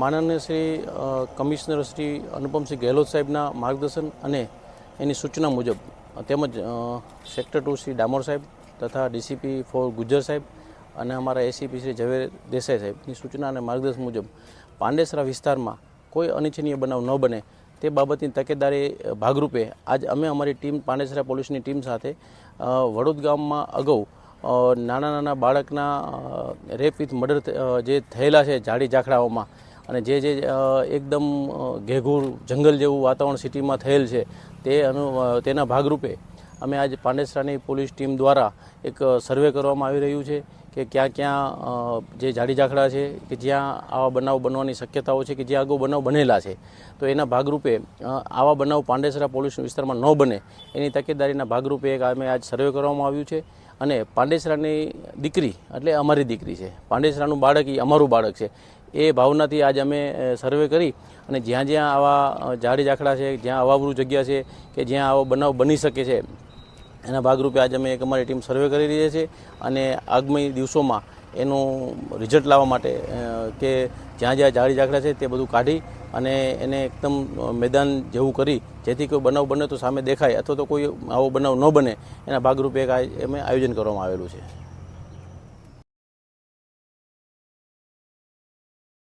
માનનીય શ્રી કમિશનર શ્રી અનુપમસિંહ ગેહલોત સાહેબના માર્ગદર્શન અને એની સૂચના મુજબ, તેમજ સેક્ટર ટુ શ્રી ડામોર સાહેબ તથા ડીસીપી ફોર ગુજર સાહેબ અને અમારા એસીપી શ્રી ઝવેર દેસાઈ સાહેબની સૂચના અને માર્ગદર્શન મુજબ પાંડેસરા વિસ્તારમાં કોઈ અનિચ્છનીય બનાવ ન બને તે બાબતની તકેદારી ભાગરૂપે આજ અમે અમારી ટીમ, પાંડેસરા પોલીસની ટીમ સાથે વડોદ ગામમાં અગાઉ નાના નાના બાળકના રેપ વિથ મર્ડર જે થયેલા છે ઝાડી ઝાખડાઓમાં અને જે જે એકદમ ઘેઘૂર જંગલ જેવું વાતાવરણ સિટીમાં થયેલ છે, તે અનુ તેના ભાગરૂપે અમે આજ પાંડેસરાની પોલીસ ટીમ દ્વારા એક સર્વે કરવામાં આવી રહ્યું છે કે ક્યાં ક્યાં જે જાડી ઝાખડા છે, કે જ્યાં આવા બનાવ બનવાની શક્યતાઓ છે, કે જ્યાં અગાઉ બનાવ બનેલા છે. તો એના ભાગરૂપે આવા બનાવ પાંડેસરા પોલીસ વિસ્તારમાં ન બને, એની તકેદારીના ભાગરૂપે એક અમે આજ સર્વે કરવામાં આવ્યું છે. અને પાંડેસરાની દીકરી, એટલે અમારી દીકરી છે. પાંડેસરાનું બાળક એ અમારું બાળક છે. એ ભાવનાથી આજ અમે સર્વે કરી અને જ્યાં જ્યાં આવા ઝાડી ઝાખડા છે, જ્યાં અવાવરું જગ્યા છે કે જ્યાં આવો બનાવ બની શકે છે, એના ભાગરૂપે આજે અમે એક અમારી ટીમ સર્વે કરી રહી છે અને આગામી દિવસોમાં એનું રિઝલ્ટ લાવવા માટે કે જ્યાં જ્યાં ઝાડી ઝાખડા છે તે બધું કાઢી અને એને એકદમ મેદાન જેવું કરી, જેથી કોઈ બનાવ બને તો સામે દેખાય, અથવા તો કોઈ આવો બનાવ ન બને, એના ભાગરૂપે એક અમે આયોજન કરવામાં આવેલું છે.